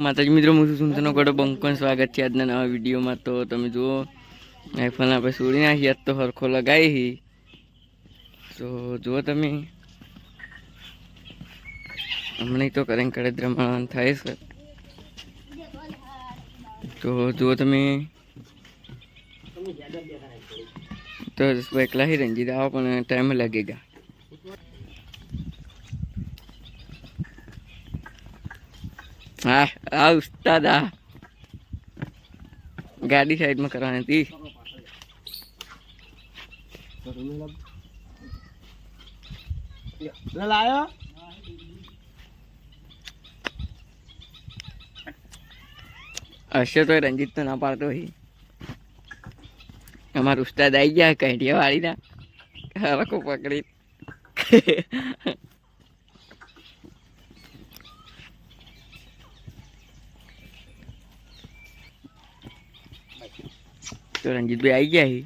માતાજી મિત્રો, હું છું સુંદરનો ગોડો. બંકન સ્વાગત છે આજના નવા વિડીયોમાં. તો તમે જુઓ આઈફોન આપણે છોડી નાખી. આજ તો હરખો લગાવી તો જુઓ તમે. હમણાં તો કરે કરે દ્રમણ થાય છે. તો જુઓ તમે. તો એકલા ही રંજીત આવો, પણ ટાઈમ લાગેગા હા આ ઉસ્તાદ આ ગાડી સાઈડમાં કરવાની હતી. લાયો. હશે તો રંજીત તો ના પાડતો હોય અમારા ઉસ્તાદ આવી ગયા કઈ વાળીના હરકો પકડી. તો રણજીતભાઈ આવી ગયા છે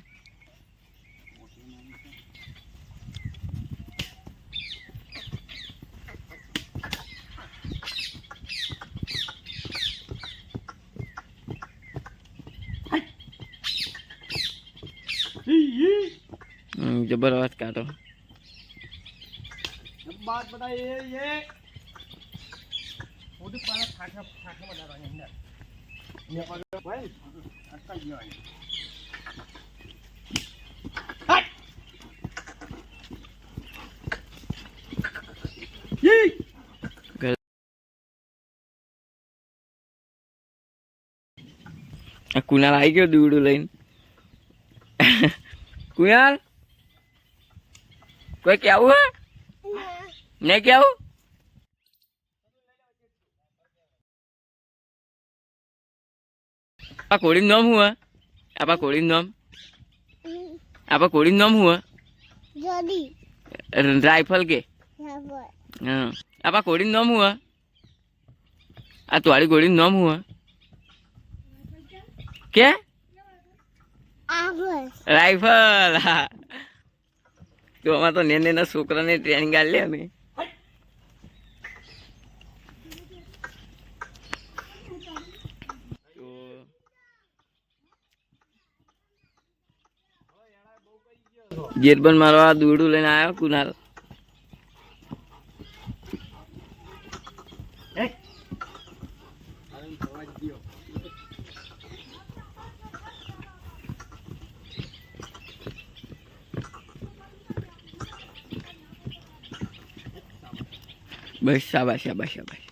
જબર અવાજ કાઢો. બાત બતા ये ये મોટી પાલા ઠાઠા ઠાઠા બનાવવાની અંદર ને પાછો ભાઈ અહીં. હટ! યી! આ કુનાલ આવી ગયો દૂડું લઈને કુનાલ કોઈ કેવું હે નહીં કેવું આ કોળીનું નામ હું હે આપા કોળીનું નામ? આપા કોળીનું નામ હું જોડી. રાઇફલ કે? હા. આપા કોળીનું નામ હું આ તમારી કોળીનું નામ હું કે? રાઇફલ હા. તો અમારે તો નેને ના છોકરાને ટ્રેનિંગ આલી અમે જેરબન મારો આ દૂડું લઈને આવ્યો કુનાલ બસ શાબાશ શાબાશ શાબાશ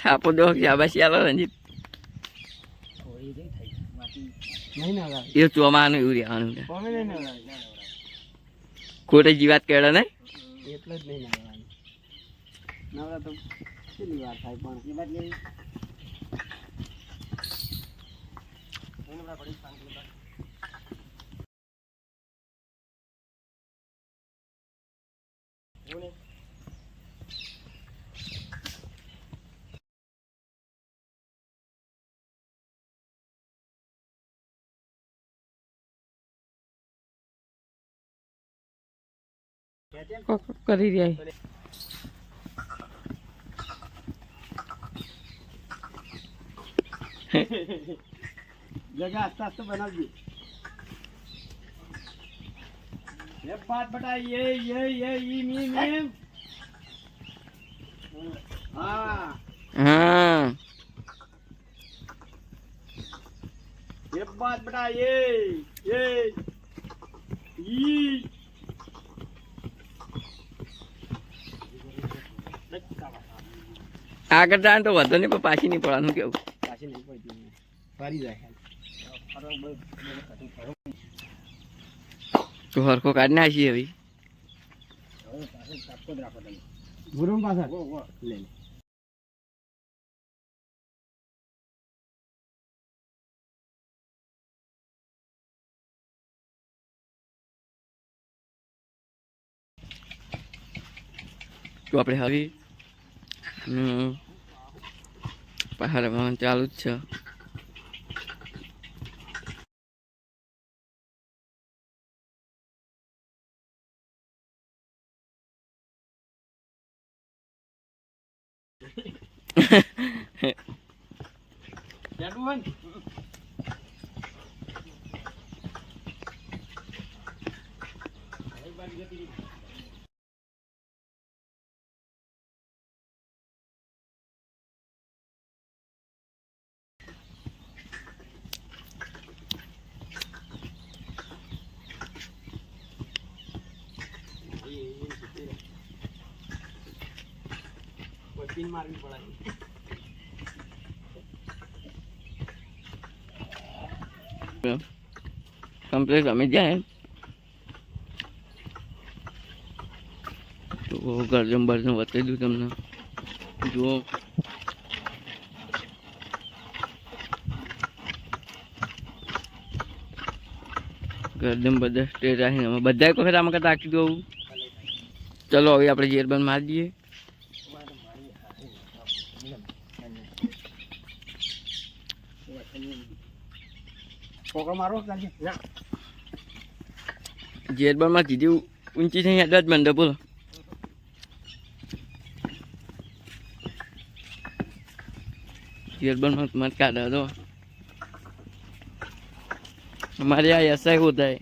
થાપો દો શાબાશ ચાલો રંજીત નહીં ના લાગે. એ ચોમાનું એવું રહેવાનું ખોટી ના જીવાત કેળે નહીં? એટલે જ નહીં નવરા તો કેટલી વાર થાય પણ એ વાત લેવી. કરી રહ્યા જગા આસ્તે આસ્તે બનાવજો ये बात बता ये ये ये ईम ईम ईम हाँ હા ये बात बता ये ये ई આગળ જાય તો વધુ નહીં પણ પાછી નહીં પડવાનું કેવું? પાછી નહીં પડતી ફરી જાય. તો હરખો કાઢી નાખીએ હવે. ગુરુમ પાછળ. લે લે. તો આપણે હવે હમ, પહાડમાં ચાલુ જ છે. બેઠું પિન મારવી પડે. કમ્પ્લીટ અમે જાય. તો ગરજમ બરજમ વતાવી દઉં તમને. જુઓ. ગરજમ બધા સ્ટેટ આવીને અમે બધા એક વખત આમાં કરતા આખી દઉં ચલો, હવે આપણે જેર મારી દઈએ. છોકરો મારો લાગે ના જેર બંધમાં કીધી ઊંચી થઈ યાદ જ બંધ બોલો જેર બંધમાં મત કાઢા તો हमारे यहाँ ऐसा ही होता है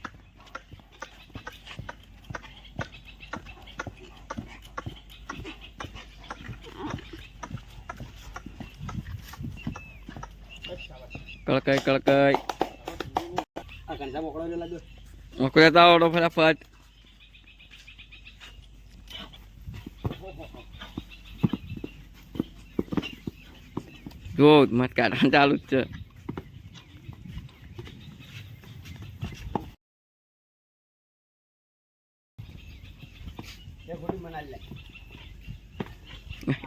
કળકાઈ કળકાઈ આ કંસા મોકળો લાગ્યો. મોકળે તો આવડો ફટાફટ. જો મત કાઢવાનું ચાલુ જ છે.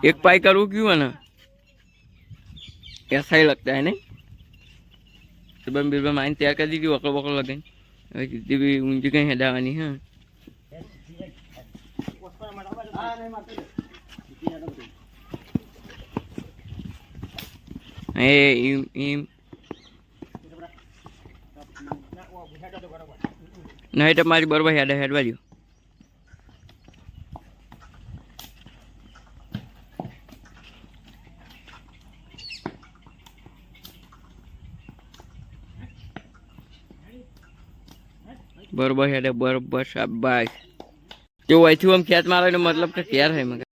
એક પાઈ કરવું ક્યું એસઆઈ લગતા હે નહીં સુબમ બિરબમ આવીને તૈયાર કરી દીધી વકરો વકરો લગાવીને હવે કીધી બી ઊંધી કંઈ હેડાવાની હા એ એમ એમ નહીં તમારી બરોબર હેડ હેડવા દો બરોબર છે બરોબર શાબાશ. તેવું અહીંથી આમ ખેત મારો એનો મતલબ કે ક્યારે થાય મગર